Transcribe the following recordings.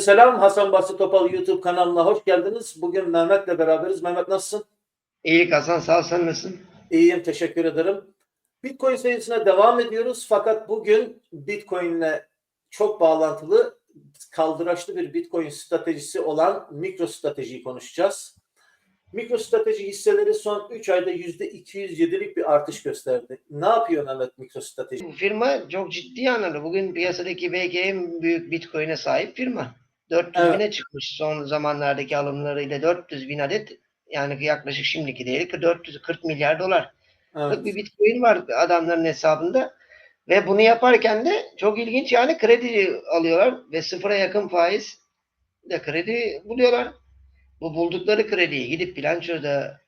Selam. Hasan Basri Topal YouTube kanalına hoş geldiniz. Bugün Mehmet'le beraberiz. Mehmet nasılsın? İyi Hasan sağ ol sen nasılsın? İyiyim, teşekkür ederim. Bitcoin serisine devam ediyoruz. Fakat bugün Bitcoin'le çok bağlantılı, kaldıraçlı bir Bitcoin stratejisi olan mikro stratejiyi konuşacağız. Mikro strateji hisseleri son 3 ayda %207'lik bir artış gösterdi. Ne yapıyor Mehmet mikro strateji? Firma çok ciddi anlamda. Bugün piyasadaki belki en büyük Bitcoin'e sahip firma. 400 Evet. bine çıkmış son zamanlardaki alımlarıyla 400 bin adet yani yaklaşık şimdiki değeri 440 milyar dolar. Evet. Bir Bitcoin var adamların hesabında ve bunu yaparken de çok ilginç yani kredi alıyorlar ve sıfıra yakın faiz de kredi buluyorlar. Bu buldukları krediyi gidip bilançoda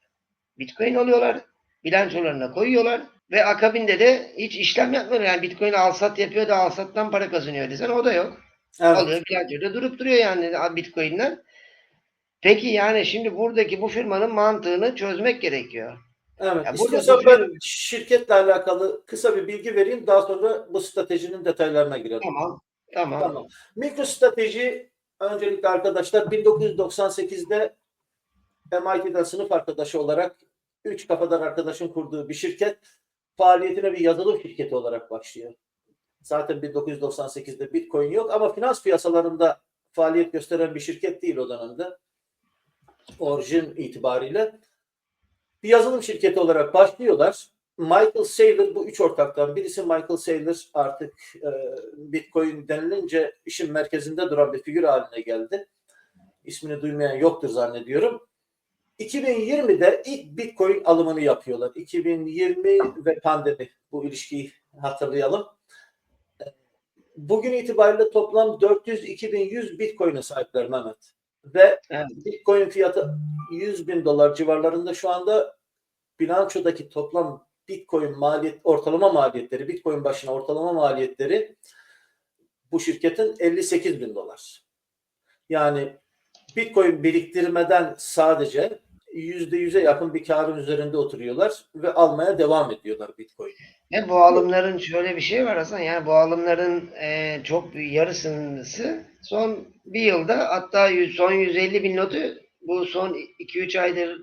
Bitcoin alıyorlar. Bilançolarına koyuyorlar. Ve akabinde de hiç işlem yapmıyor. Yani Bitcoin alsat yapıyor da alsattan para kazanıyor desen o da yok. Evet. Alıyor bilançoda durup duruyor yani Bitcoin'den. Peki yani şimdi buradaki bu firmanın mantığını çözmek gerekiyor. Evet. Ya İstiyorsan ben şirketle alakalı kısa bir bilgi vereyim. Daha sonra bu stratejinin detaylarına girelim. Tamam. Tamam. Tamam. MicroStrateji öncelikle arkadaşlar 1998'de MIT'den sınıf arkadaşı olarak üç kafadan arkadaşın kurduğu bir şirket faaliyetine bir yazılım şirketi olarak başlıyor. Zaten 1998'de Bitcoin yok ama finans piyasalarında faaliyet gösteren bir şirket değil o dönemde. Orijin itibariyle. Bir yazılım şirketi olarak başlıyorlar. Michael Saylor bu üç ortaktan birisi Michael Saylor artık e, Bitcoin denilince işin merkezinde duran bir figür haline geldi. İsmini duymayan yoktur zannediyorum. 2020'de ilk Bitcoin alımını yapıyorlar. 2020 ve pandemi bu ilişkiyi hatırlayalım. Bugün itibariyle toplam 402.100 Bitcoin'e sahipler Mehmet. Ve Evet. Bitcoin fiyatı 100 bin dolar civarlarında şu anda bilançodaki toplam Bitcoin maliyet ortalama maliyetleri, Bitcoin başına ortalama maliyetleri bu şirketin 58 bin dolar. Yani Bitcoin biriktirmeden sadece yüzde yüze yakın bir karın üzerinde oturuyorlar ve almaya devam ediyorlar Bitcoin. Ve bu alımların şöyle bir şey var Hasan. Yani bu alımların e, çok bir yarısısı son bir yılda hatta son 150 bin notu bu son 2-3 aydır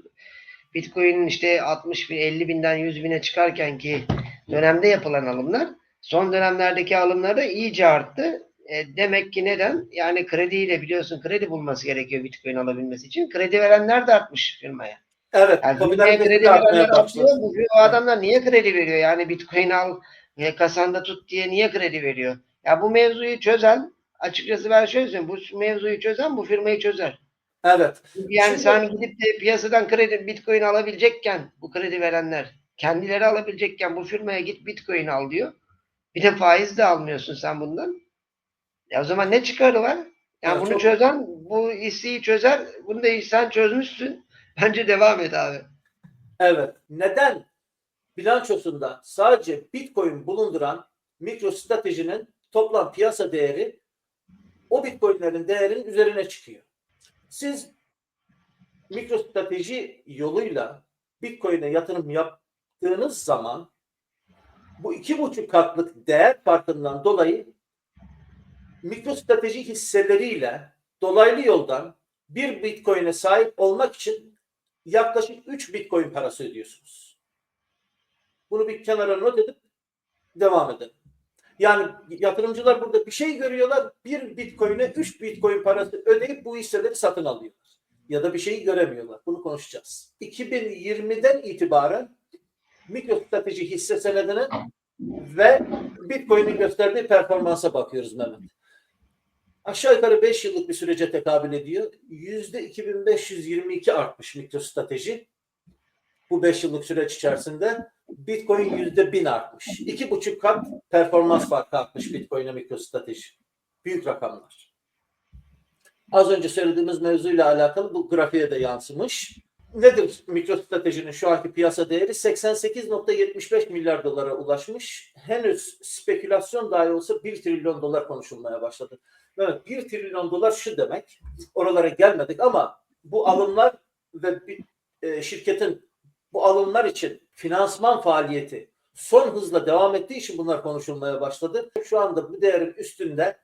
Bitcoin'in işte 60 bin 50 binden 100 bine çıkarken ki dönemde yapılan alımlar son dönemlerdeki alımlar da iyice arttı. E, demek ki neden? Yani krediyle biliyorsun kredi bulması gerekiyor Bitcoin alabilmesi için. Kredi verenler de artmış firmaya. Evet, Yani firmaya kredi verenler başladı. artıyor. Bu, bu adamlar niye kredi veriyor? Yani Bitcoin al, kasanda tut diye niye kredi veriyor? Ya bu mevzuyu çözen, açıkçası ben şöyle söyleyeyim, bu mevzuyu çözen bu firmayı çözer. Evet. Yani Şimdi- sen gidip de piyasadan kredi, Bitcoin alabilecekken bu kredi verenler, kendileri alabilecekken bu firmaya git Bitcoin al diyor. Bir de faiz de almıyorsun sen bundan. Ya o zaman ne çıkarı var? Yani Evet, bunu çok- çözen, bu isteği çözer. Bunu da sen çözmüşsün. Bence devam et abi. Evet. Neden bilançosunda sadece Bitcoin bulunduran MicroStrategy'nin toplam piyasa değeri o Bitcoin'lerin değerinin üzerine çıkıyor. Siz MicroStrateji yoluyla Bitcoin'e yatırım yaptığınız zaman bu iki buçuk katlık değer farkından dolayı MicroStrateji hisseleriyle dolaylı yoldan bir Bitcoin'e sahip olmak için yaklaşık 3 Bitcoin parası ödüyorsunuz. Bunu bir kenara not edip devam edelim. Yani yatırımcılar burada bir şey görüyorlar. Bir Bitcoin'e 3 Bitcoin parası ödeyip bu hisseleri satın alıyorlar. Ya da bir şeyi göremiyorlar. Bunu konuşacağız. 2020'den itibaren MicroStrateji hisse senedinin ve Bitcoin'in gösterdiği performansa bakıyoruz Mehmet. Aşağı yukarı 5 yıllık bir sürece tekabül ediyor. Yüzde 2522 artmış MicroStrateji. Bu 5 yıllık süreç içerisinde Bitcoin yüzde 1000 artmış. İki buçuk kat performans farkı artmış Bitcoin'e MicroStrateji. Büyük rakamlar. Az önce söylediğimiz mevzuyla alakalı bu grafiğe de yansımış. Nedir MicroStrategy'nin şu anki piyasa değeri? 88.75 milyar dolara ulaşmış. Henüz spekülasyon dahi olsa 1 trilyon dolar konuşulmaya başladı. Evet 1 trilyon dolar şu demek. Oralara gelmedik ama bu alımlar ve bir, e, şirketin bu alımlar için finansman faaliyeti son hızla devam ettiği için bunlar konuşulmaya başladı. Şu anda bu değerin üstünde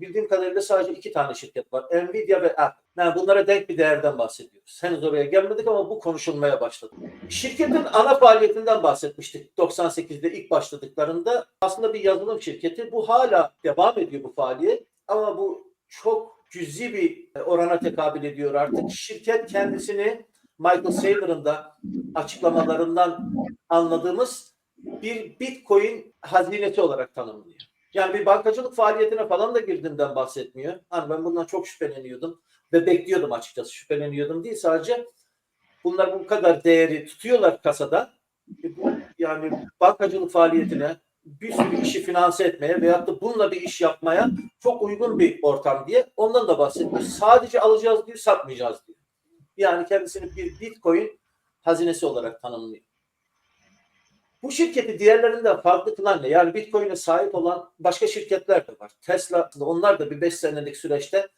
bildiğim kadarıyla sadece iki tane şirket var. Nvidia ve Apple. Yani bunlara denk bir değerden bahsediyoruz. Henüz oraya gelmedik ama bu konuşulmaya başladı. Şirketin ana faaliyetinden bahsetmiştik 98'de ilk başladıklarında. Aslında bir yazılım şirketi. Bu hala devam ediyor bu faaliyet. Ama bu çok cüzi bir orana tekabül ediyor artık. Şirket kendisini Michael Saylor'ın da açıklamalarından anladığımız bir Bitcoin hazinesi olarak tanımlıyor. Yani bir bankacılık faaliyetine falan da girdiğinden bahsetmiyor. Hani ben bundan çok şüpheleniyordum ve bekliyordum açıkçası şüpheleniyordum değil sadece bunlar bu kadar değeri tutuyorlar kasada. E bu, yani bankacılık faaliyetine bir sürü işi finanse etmeye veyahut da bununla bir iş yapmaya çok uygun bir ortam diye ondan da bahsetmiyor. Sadece alacağız diyor, satmayacağız diyor. Yani kendisini bir Bitcoin hazinesi olarak tanımlıyor. Bu şirketi diğerlerinden farklı kılan ne? Yani Bitcoin'e sahip olan başka şirketler de var. Tesla, onlar da bir 5 senelik süreçte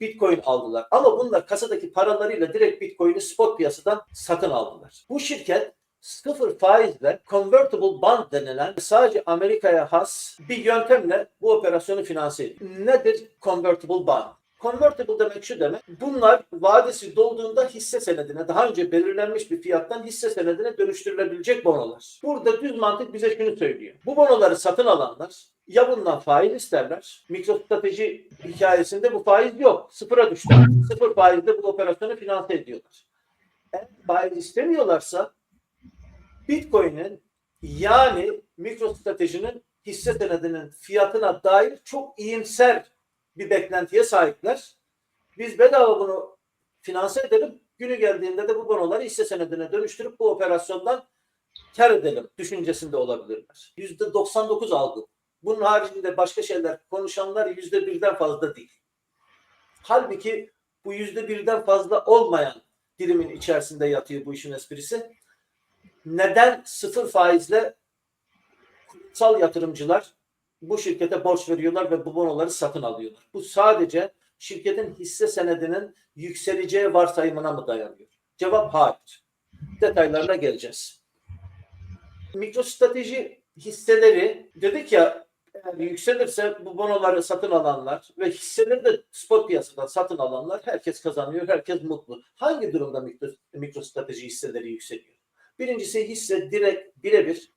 Bitcoin aldılar. Ama bunlar kasadaki paralarıyla direkt Bitcoin'i spot piyasadan satın aldılar. Bu şirket sıfır faizle convertible bond denilen sadece Amerika'ya has bir yöntemle bu operasyonu finanse ediyor. Nedir convertible bond? Convertible demek şu demek. Bunlar vadesi dolduğunda hisse senedine daha önce belirlenmiş bir fiyattan hisse senedine dönüştürülebilecek bonolar. Burada düz mantık bize şunu söylüyor. Bu bonoları satın alanlar ya bundan faiz isterler. MicroStrateji hikayesinde bu faiz yok. Sıfıra düştü. Sıfır faizle bu operasyonu finanse ediyorlar. Eğer faiz istemiyorlarsa Bitcoin'in yani MicroStrategy'nin hisse senedinin fiyatına dair çok iyimser bir beklentiye sahipler. Biz bedava bunu finanse edelim. Günü geldiğinde de bu bonoları hisse senedine dönüştürüp bu operasyondan kar edelim düşüncesinde olabilirler. %99 algı. Bunun haricinde başka şeyler konuşanlar %1'den fazla değil. Halbuki bu %1'den fazla olmayan dilimin içerisinde yatıyor bu işin esprisi. Neden sıfır faizle kurumsal yatırımcılar bu şirkete borç veriyorlar ve bu bonoları satın alıyorlar. Bu sadece şirketin hisse senedinin yükseleceği varsayımına mı dayanıyor? Cevap hayır. Detaylarına geleceğiz. MicroStrateji hisseleri dedik ya eğer yükselirse bu bonoları satın alanlar ve hisseleri de spot piyasadan satın alanlar herkes kazanıyor, herkes mutlu. Hangi durumda mikro, MicroStrateji hisseleri yükseliyor? Birincisi hisse direkt birebir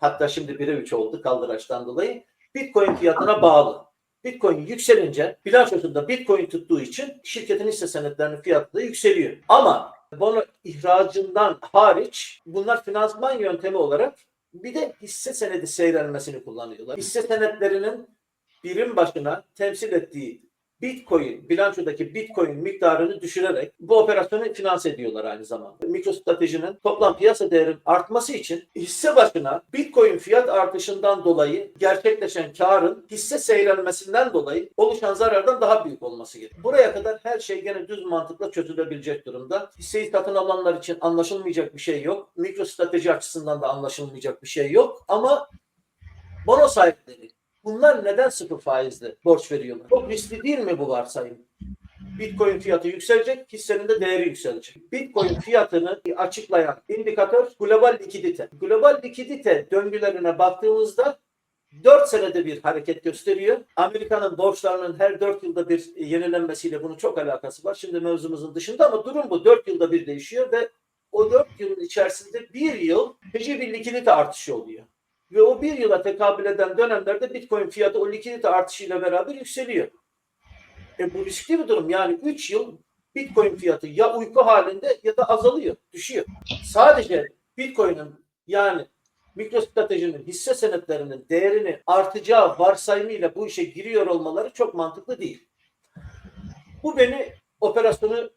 hatta şimdi 1'e 3 oldu kaldıraçtan dolayı Bitcoin fiyatına bağlı. Bitcoin yükselince bilançosunda Bitcoin tuttuğu için şirketin hisse senetlerinin fiyatı da yükseliyor. Ama bunu ihracından hariç bunlar finansman yöntemi olarak bir de hisse senedi seyrelmesini kullanıyorlar. Hisse senetlerinin birim başına temsil ettiği Bitcoin, bilançodaki Bitcoin miktarını düşürerek bu operasyonu finanse ediyorlar aynı zamanda. MicroStrategy'nin toplam piyasa değerinin artması için hisse başına Bitcoin fiyat artışından dolayı gerçekleşen karın hisse seyrelmesinden dolayı oluşan zarardan daha büyük olması gerekiyor. Buraya kadar her şey gene düz mantıkla çözülebilecek durumda. Hisseyi satın alanlar için anlaşılmayacak bir şey yok. MicroStrateji açısından da anlaşılmayacak bir şey yok. Ama bono sahipleri Bunlar neden sıfır faizle borç veriyorlar? Çok riskli değil mi bu varsayım? Bitcoin fiyatı yükselecek, hissenin de değeri yükselecek. Bitcoin fiyatını açıklayan indikatör global likidite. Global likidite döngülerine baktığımızda 4 senede bir hareket gösteriyor. Amerika'nın borçlarının her 4 yılda bir yenilenmesiyle bunun çok alakası var. Şimdi mevzumuzun dışında ama durum bu. 4 yılda bir değişiyor ve o 4 yılın içerisinde bir yıl feci bir likidite artışı oluyor. Ve o bir yıla tekabül eden dönemlerde Bitcoin fiyatı o likidite artışıyla beraber yükseliyor. E bu riskli bir durum. Yani 3 yıl Bitcoin fiyatı ya uyku halinde ya da azalıyor, düşüyor. Sadece Bitcoin'in yani MicroStrategy'nin hisse senetlerinin değerini artacağı varsayımıyla bu işe giriyor olmaları çok mantıklı değil. Bu beni operasyonu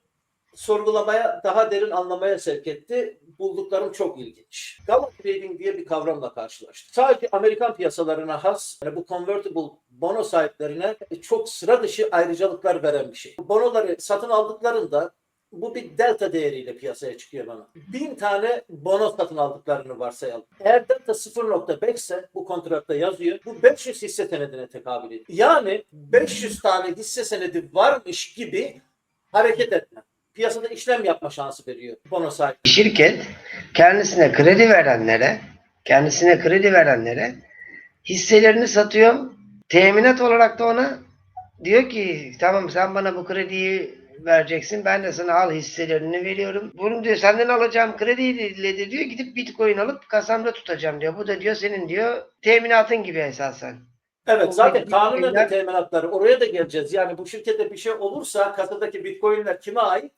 sorgulamaya, daha derin anlamaya sevk etti. Bulduklarım çok ilginç. Gamma trading diye bir kavramla karşılaştık. Sadece Amerikan piyasalarına has, yani bu convertible bono sahiplerine çok sıra dışı ayrıcalıklar veren bir şey. Bonoları satın aldıklarında bu bir delta değeriyle piyasaya çıkıyor bana. Bin tane bono satın aldıklarını varsayalım. Eğer delta 0.5 ise bu kontratta yazıyor. Bu 500 hisse senedine tekabül ediyor. Yani 500 tane hisse senedi varmış gibi hareket etme piyasada işlem yapma şansı veriyor bono sahibi. Şirket kendisine kredi verenlere, kendisine kredi verenlere hisselerini satıyor. Teminat olarak da ona diyor ki tamam sen bana bu krediyi vereceksin. Ben de sana al hisselerini veriyorum. Bunu diyor senden alacağım krediyle de diyor gidip bitcoin alıp kasamda tutacağım diyor. Bu da diyor senin diyor teminatın gibi esasen. Evet O zaten de bilgiler- teminatları oraya da geleceğiz. Yani bu şirkete bir şey olursa kasadaki bitcoinler kime ait?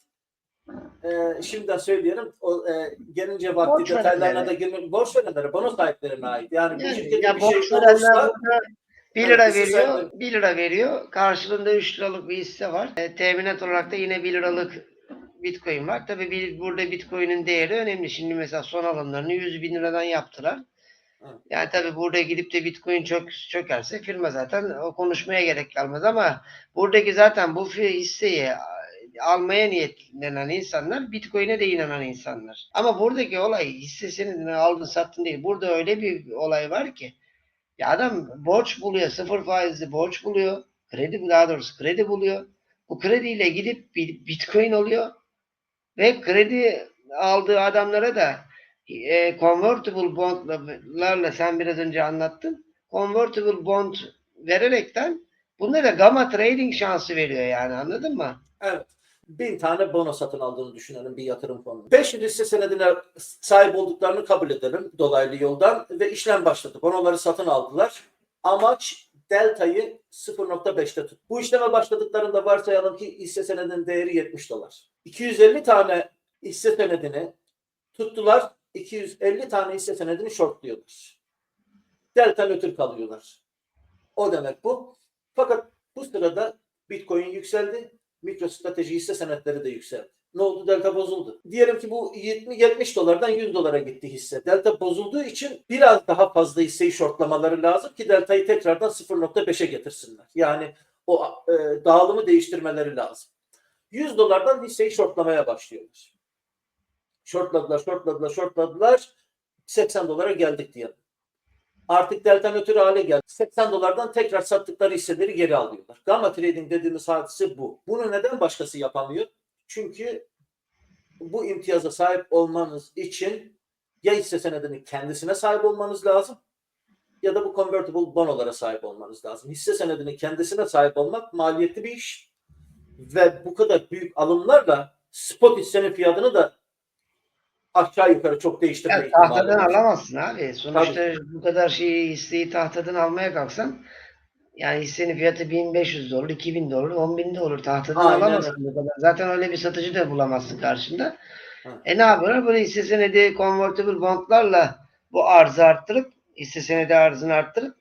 Ee, şimdiden söyleyelim. O, e, gelince vakti Borç detaylarına verenlere. da girmek borç verenlere, bono sahiplerine ait. Yani, bu Yani, şirkete ya bir şey borç verenler olursa burada 1 lira Evet, veriyor, sahibi- 1 lira veriyor. Karşılığında 3 liralık bir hisse var. E, teminat olarak da yine 1 liralık Bitcoin var. Tabii bir, burada Bitcoin'in değeri önemli. Şimdi mesela son alımlarını 100 bin liradan yaptılar. Evet. Yani tabii burada gidip de Bitcoin çök, çökerse firma zaten o konuşmaya gerek kalmaz ama buradaki zaten bu hisseyi almaya niyetlenen insanlar Bitcoin'e de inanan insanlar. Ama buradaki olay hisse senedini aldın sattın değil. Burada öyle bir olay var ki ya adam borç buluyor, sıfır faizli borç buluyor. Kredi daha doğrusu kredi buluyor. Bu krediyle gidip Bitcoin alıyor ve kredi aldığı adamlara da e, convertible bondlarla sen biraz önce anlattın. Convertible bond vererekten bunlara gamma trading şansı veriyor yani anladın mı? Evet. Bin tane bono satın aldığını düşünelim bir yatırım fonu. 500 hisse senedine sahip olduklarını kabul edelim dolaylı yoldan ve işlem başladı. Bonoları satın aldılar. Amaç deltayı 0.5'te tut. Bu işleme başladıklarında varsayalım ki hisse senedinin değeri 70 dolar. 250 tane hisse senedini tuttular. 250 tane hisse senedini shortluyorlar. Delta nötr kalıyorlar. O demek bu. Fakat bu sırada Bitcoin yükseldi. MicroStrateji hisse senetleri de yükseldi. Ne oldu? Delta bozuldu. Diyelim ki bu 20 70 dolardan 100 dolara gitti hisse. Delta bozulduğu için biraz daha fazla hisseyi shortlamaları lazım ki deltayı tekrardan 0.5'e getirsinler. Yani o e, dağılımı değiştirmeleri lazım. 100 dolardan hisseyi shortlamaya başlıyorlar. Shortladılar, shortladılar, shortladılar. 80 dolara geldik diyelim. Artık delta nötr hale geldi. 80 dolardan tekrar sattıkları hisseleri geri alıyorlar. Gamma trading dediğimiz hadise bu. Bunu neden başkası yapamıyor? Çünkü bu imtiyaza sahip olmanız için ya hisse senedinin kendisine sahip olmanız lazım ya da bu convertible bonolara sahip olmanız lazım. Hisse senedinin kendisine sahip olmak maliyetli bir iş ve bu kadar büyük alımlarla spot hissenin fiyatını da aşağı yukarı çok değiştirme Ya ihtimali tahtadan var. alamazsın abi. Sonuçta bu kadar şeyi hisseyi tahtadan almaya kalksan yani hissenin fiyatı 1500 dolar, 2000 dolar, 10 bin de olur. Tahtadan Aynen alamazsın bu kadar. Zaten öyle bir satıcı da bulamazsın karşında. Hı. E ne yapıyorlar? Böyle hisse senedi convertible bondlarla bu arzı arttırıp hisse senedi arzını arttırıp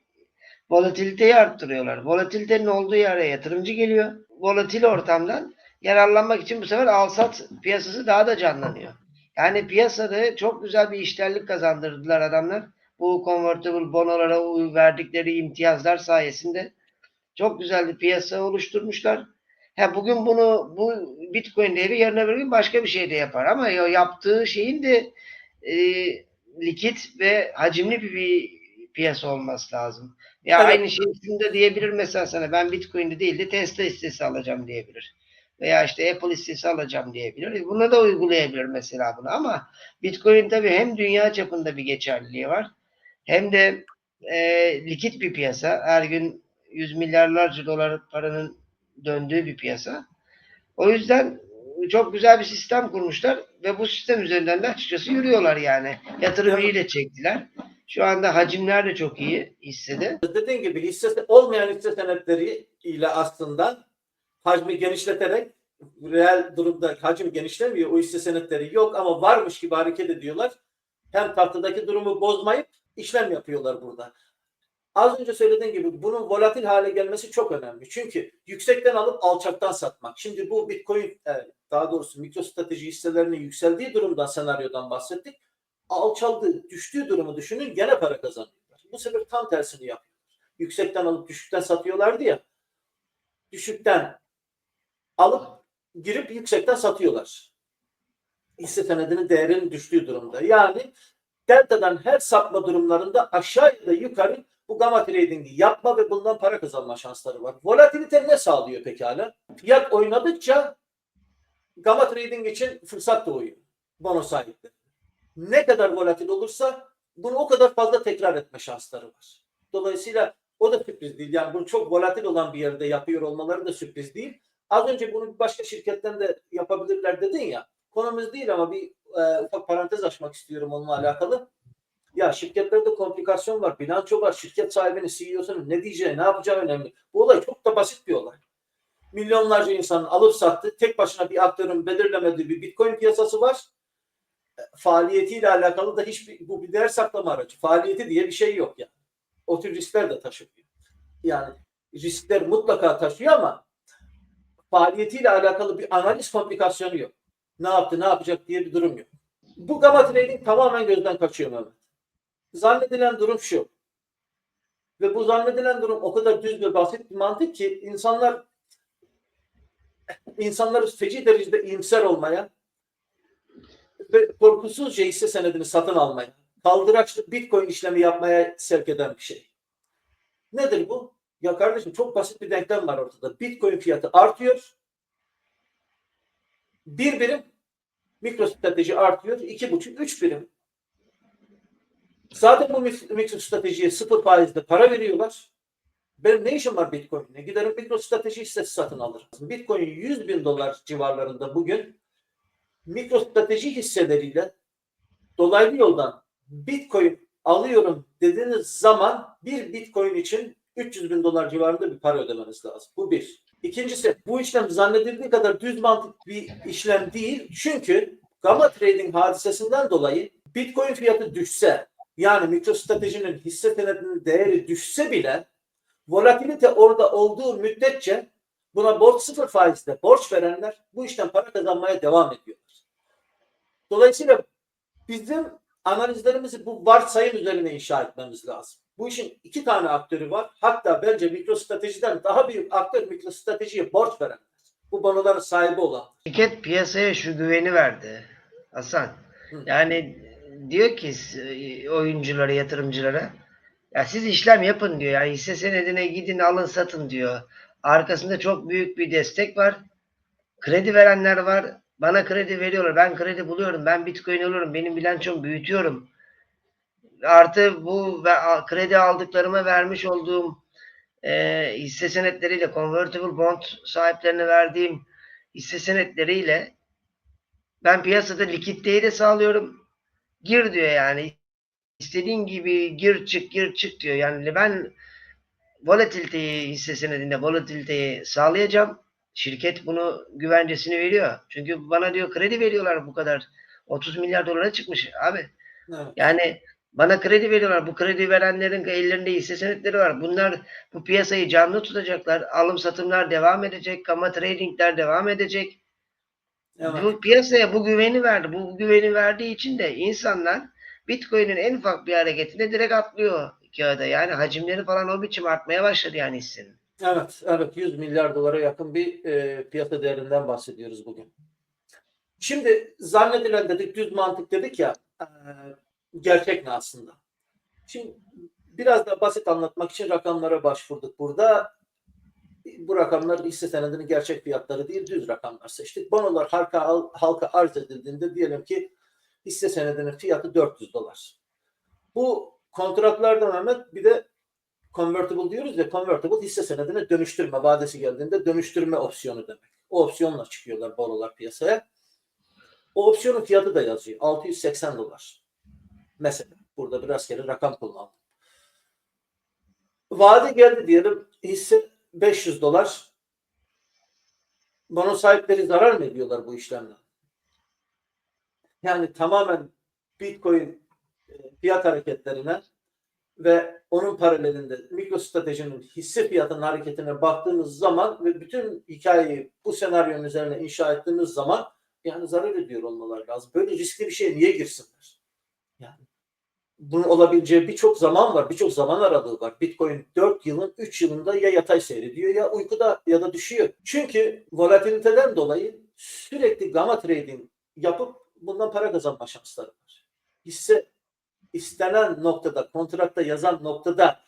volatiliteyi arttırıyorlar. Volatilitenin olduğu yere yatırımcı geliyor. Volatil ortamdan yararlanmak için bu sefer al-sat piyasası daha da canlanıyor. Yani piyasada çok güzel bir işlerlik kazandırdılar adamlar. Bu convertible bonolara verdikleri imtiyazlar sayesinde çok güzel bir piyasa oluşturmuşlar. Ha bugün bunu bu Bitcoin değeri yarın öbür gün başka bir şey de yapar ama ya yaptığı şeyin de e, likit ve hacimli bir, bir piyasa olması lazım. Ya Evet. aynı şey şunu da diyebilir mesela sana ben Bitcoin'de değil de Tesla hissesi alacağım diyebilir. Veya işte Apple hissesi alacağım diyebilir. Buna da uygulayabilir mesela bunu ama Bitcoin tabii hem dünya çapında bir geçerliliği var hem de e, likit bir piyasa. Her gün yüz milyarlarca dolar paranın döndüğü bir piyasa. O yüzden çok güzel bir sistem kurmuşlar ve bu sistem üzerinden de açıkçası yürüyorlar yani. Yatırımcıyı da çektiler. Şu anda hacimler de çok iyi hissede. Dediğim gibi hisse olmayan hisse senetleri ile aslında hacmi genişleterek reel durumda hacim genişlemiyor. O hisse senetleri yok ama varmış gibi hareket ediyorlar. Hem tahtadaki durumu bozmayıp işlem yapıyorlar burada. Az önce söylediğim gibi bunun volatil hale gelmesi çok önemli. Çünkü yüksekten alıp alçaktan satmak. Şimdi bu Bitcoin evet, daha doğrusu mikrostrateji hisselerinin yükseldiği durumdan senaryodan bahsettik. Alçaldığı, düştüğü durumu düşünün gene para kazanıyorlar. Bu sefer tam tersini yapıyorlar. Yüksekten alıp düşükten satıyorlardı ya. Düşükten alıp girip yüksekten satıyorlar. Hisse senedinin değerinin düştüğü durumda. Yani delta'dan her sapma durumlarında aşağı da yukarı bu gamma trading'i yapma ve bundan para kazanma şansları var. Volatilite ne sağlıyor pekala? Fiyat oynadıkça gamma trading için fırsat doğuyor. Bono sahipleri. Ne kadar volatil olursa bunu o kadar fazla tekrar etme şansları var. Dolayısıyla O da sürpriz değil. Yani bunu çok volatil olan bir yerde yapıyor olmaları da sürpriz değil. Az önce bunu başka şirketten de yapabilirler dedin ya. Konumuz değil ama bir e, ufak parantez açmak istiyorum onunla alakalı. Ya şirketlerde komplikasyon var, bilanço var, şirket sahibinin, CEO'sunun ne diyeceği, ne yapacağı önemli. Bu olay çok da basit bir olay. Milyonlarca insanın alıp sattığı, tek başına bir aktörün belirlemediği bir bitcoin piyasası var. E, Faaliyetiyle alakalı da hiçbir, bu bir değer saklama aracı. Faaliyeti diye bir şey yok yani. O tür riskler de taşıyor. Yani riskler mutlaka taşıyor ama faaliyetiyle alakalı bir analiz komplikasyonu yok. Ne yaptı, ne yapacak diye bir durum yok. Bu gamma trading tamamen gözden kaçıyor Mehmet. Zannedilen durum şu. Ve bu zannedilen durum o kadar düz ve basit bir mantık ki insanlar insanları feci derecede iyimser olmaya ve korkusuzca hisse senedini satın almaya, kaldıraçlı bitcoin işlemi yapmaya sevk eden bir şey. Nedir bu? Ya kardeşim çok basit bir denklem var ortada. Bitcoin fiyatı artıyor. Bir birim mikrostrateji artıyor. iki buçuk, üç birim. Zaten bu mik- mikrostratejiye sıfır faizde para veriyorlar. Benim ne işim var Bitcoin'le? Giderim mikrostrateji hissesi satın alırım. Bitcoin 100 bin dolar civarlarında bugün mikrostrateji hisseleriyle dolaylı yoldan Bitcoin alıyorum dediğiniz zaman bir Bitcoin için 300 bin dolar civarında bir para ödemeniz lazım. Bu bir. İkincisi bu işlem zannedildiği kadar düz mantık bir işlem değil. Çünkü gamma trading hadisesinden dolayı Bitcoin fiyatı düşse yani mikrostratejinin hisse senedinin değeri düşse bile volatilite orada olduğu müddetçe buna borç sıfır faizle borç verenler bu işten para kazanmaya devam ediyorlar. Dolayısıyla bizim analizlerimizi bu varsayım üzerine inşa etmemiz lazım. Bu işin iki tane aktörü var. Hatta bence mikrostratejiden daha büyük aktör mikrostratejiye borç verenler. Bu bonoların sahibi olan. Şirket piyasaya şu güveni verdi Hasan. Hı. Yani diyor ki oyunculara, yatırımcılara ya siz işlem yapın diyor. Yani hisse senedine gidin alın satın diyor. Arkasında çok büyük bir destek var. Kredi verenler var. Bana kredi veriyorlar. Ben kredi buluyorum. Ben bitcoin alıyorum. Benim bilançomu büyütüyorum. Artı bu ve kredi aldıklarıma vermiş olduğum e, hisse senetleriyle convertible bond sahiplerine verdiğim hisse senetleriyle ben piyasada likiditeyi de sağlıyorum. Gir diyor yani. İstediğin gibi gir çık gir çık diyor. Yani ben volatiliteyi hisse senedinde volatiliteyi sağlayacağım. Şirket bunu güvencesini veriyor. Çünkü bana diyor kredi veriyorlar bu kadar. 30 milyar dolara çıkmış abi. Evet. Yani bana kredi veriyorlar. Bu kredi verenlerin ellerinde hisse senetleri var. Bunlar bu piyasayı canlı tutacaklar. Alım satımlar devam edecek. Gamma tradingler devam edecek. Evet. Bu piyasaya bu güveni verdi. Bu güveni verdiği için de insanlar Bitcoin'in en ufak bir hareketinde direkt atlıyor kağıda. Yani hacimleri falan o biçim artmaya başladı yani hissenin. Evet, evet 100 milyar dolara yakın bir e, piyasa değerinden bahsediyoruz bugün. Şimdi zannedilen dedik, düz mantık dedik ya, e, gerçek ne aslında? Şimdi biraz da basit anlatmak için rakamlara başvurduk burada. Bu rakamlar hisse senedinin gerçek fiyatları değil, düz rakamlar seçtik. Bonolar halka, halka arz edildiğinde diyelim ki hisse senedinin fiyatı 400 dolar. Bu kontratlarda Mehmet bir de convertible diyoruz ya convertible hisse senedine dönüştürme vadesi geldiğinde dönüştürme opsiyonu demek. O opsiyonla çıkıyorlar bonolar piyasaya. O opsiyonun fiyatı da yazıyor. 680 dolar. Mesela burada biraz kere rakam kullandım. Vade geldi diyelim hisse 500 dolar. Bono sahipleri zarar mı ediyorlar bu işlemden? Yani tamamen Bitcoin e, fiyat hareketlerine ve onun paralelinde mikrostratejinin hisse fiyatının hareketine baktığımız zaman ve bütün hikayeyi bu senaryonun üzerine inşa ettiğimiz zaman yani zarar ediyor olmaları lazım. Böyle riskli bir şeye niye girsinler? Yani bunun olabileceği birçok zaman var, birçok zaman aralığı var. Bitcoin 4 yılın 3 yılında ya yatay seyrediyor ya uykuda ya da düşüyor. Çünkü volatiliteden dolayı sürekli gamma trading yapıp bundan para kazanma şansları var. Hisse istenen noktada, kontrakta yazan noktada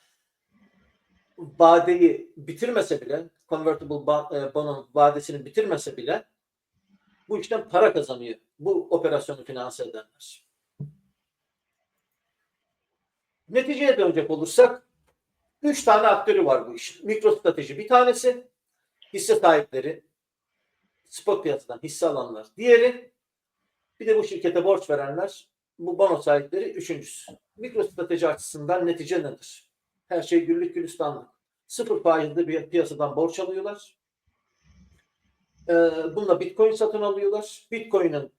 vadeyi bitirmese bile, convertible e, bono vadesini bitirmese bile bu işten para kazanıyor. Bu operasyonu finanse edenler. Neticeye dönecek olursak Üç tane aktörü var bu işin. Mikrostrateji bir tanesi, hisse sahipleri, spot piyasadan hisse alanlar. Diğeri, bir de bu şirkete borç verenler, bu bono sahipleri üçüncüsü. Mikrostrateji açısından netice nedir? Her şey güllük gülistanlık. Sıfır faizli bir piyasadan borç alıyorlar. Ee, bununla Bitcoin satın alıyorlar. Bitcoin'in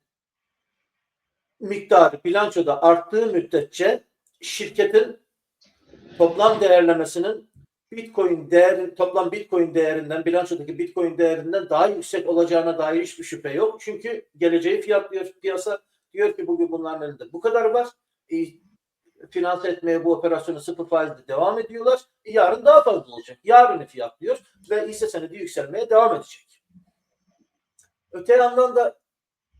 miktarı bilançoda arttığı müddetçe şirketin toplam değerlemesinin Bitcoin değeri, toplam Bitcoin değerinden, bilançodaki Bitcoin değerinden daha yüksek olacağına dair hiçbir şüphe yok. Çünkü geleceği fiyatlıyor piyasa. Diyor ki bugün bunların elinde bu kadar var. E, finanse etmeye bu operasyonu sıfır faizle devam ediyorlar. E, yarın daha fazla olacak. Yarını fiyatlıyor ve hisse senedi yükselmeye devam edecek. Öte yandan da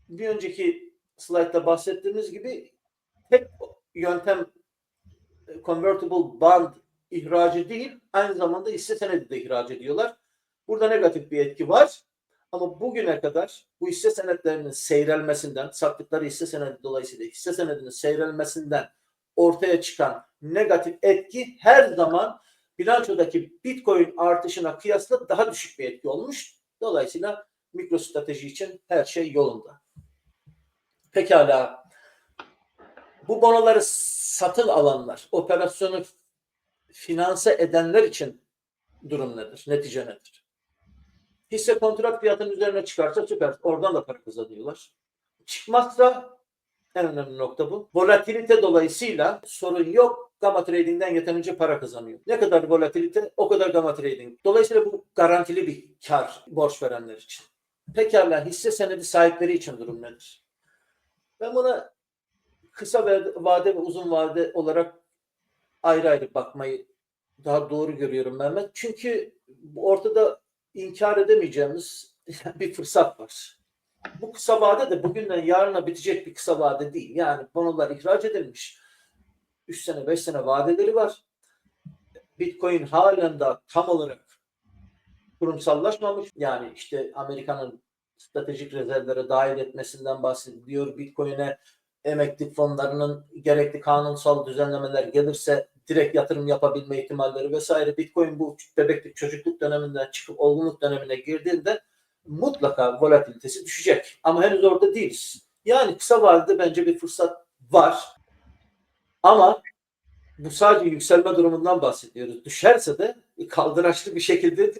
bir önceki slaytta bahsettiğimiz gibi tek yöntem convertible bond ihracı değil, aynı zamanda hisse senedi de ihraç ediyorlar. Burada negatif bir etki var. Ama bugüne kadar bu hisse senetlerinin seyrelmesinden, sattıkları hisse senedi dolayısıyla hisse senedinin seyrelmesinden ortaya çıkan negatif etki her zaman bilançodaki Bitcoin artışına kıyasla daha düşük bir etki olmuş. Dolayısıyla mikro strateji için her şey yolunda. Pekala. Bu bonoları satın alanlar, operasyonu finanse edenler için durum nedir? Netice nedir? Hisse kontrat fiyatının üzerine çıkarsa süper. Oradan da para kazanıyorlar. Çıkmazsa en önemli nokta bu. Volatilite dolayısıyla sorun yok. Gamma Trading'den yeterince para kazanıyor. Ne kadar volatilite o kadar Gamma Trading. Dolayısıyla bu garantili bir kar borç verenler için. Pekala hisse senedi sahipleri için durum nedir? Ben buna kısa vade ve uzun vade olarak ayrı ayrı bakmayı daha doğru görüyorum Mehmet. Çünkü ortada inkar edemeyeceğimiz bir fırsat var. Bu kısa vade de bugünden yarına bitecek bir kısa vade değil. Yani bonolar ihraç edilmiş. 3 sene 5 sene vadeleri var. Bitcoin halen daha tam olarak kurumsallaşmamış. Yani işte Amerika'nın stratejik rezervlere dahil etmesinden bahsediliyor. Bitcoin'e emeklilik fonlarının gerekli kanunsal düzenlemeler gelirse direkt yatırım yapabilme ihtimalleri vesaire. Bitcoin bu bebeklik çocukluk döneminden çıkıp olgunluk dönemine girdiğinde mutlaka volatilitesi düşecek. Ama henüz orada değiliz. Yani kısa vadede bence bir fırsat var. Ama bu sadece yükselme durumundan bahsediyoruz. Düşerse de kaldıraçlı bir şekilde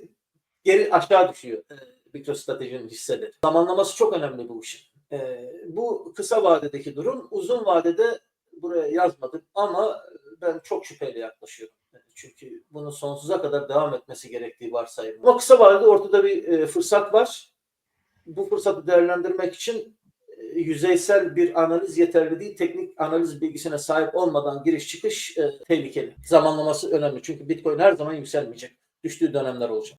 geri aşağı düşüyor e, mikrostratejinin hisseleri. Zamanlaması çok önemli bu işin. E, bu kısa vadedeki durum. Uzun vadede buraya yazmadık ama ben çok şüpheyle yaklaşıyorum. Çünkü bunun sonsuza kadar devam etmesi gerektiği varsayım. Ama kısa vadede ortada bir e, fırsat var. Bu fırsatı değerlendirmek için e, yüzeysel bir analiz yeterli değil. Teknik analiz bilgisine sahip olmadan giriş çıkış e, tehlikeli. Zamanlaması önemli. Çünkü Bitcoin her zaman yükselmeyecek. Düştüğü dönemler olacak.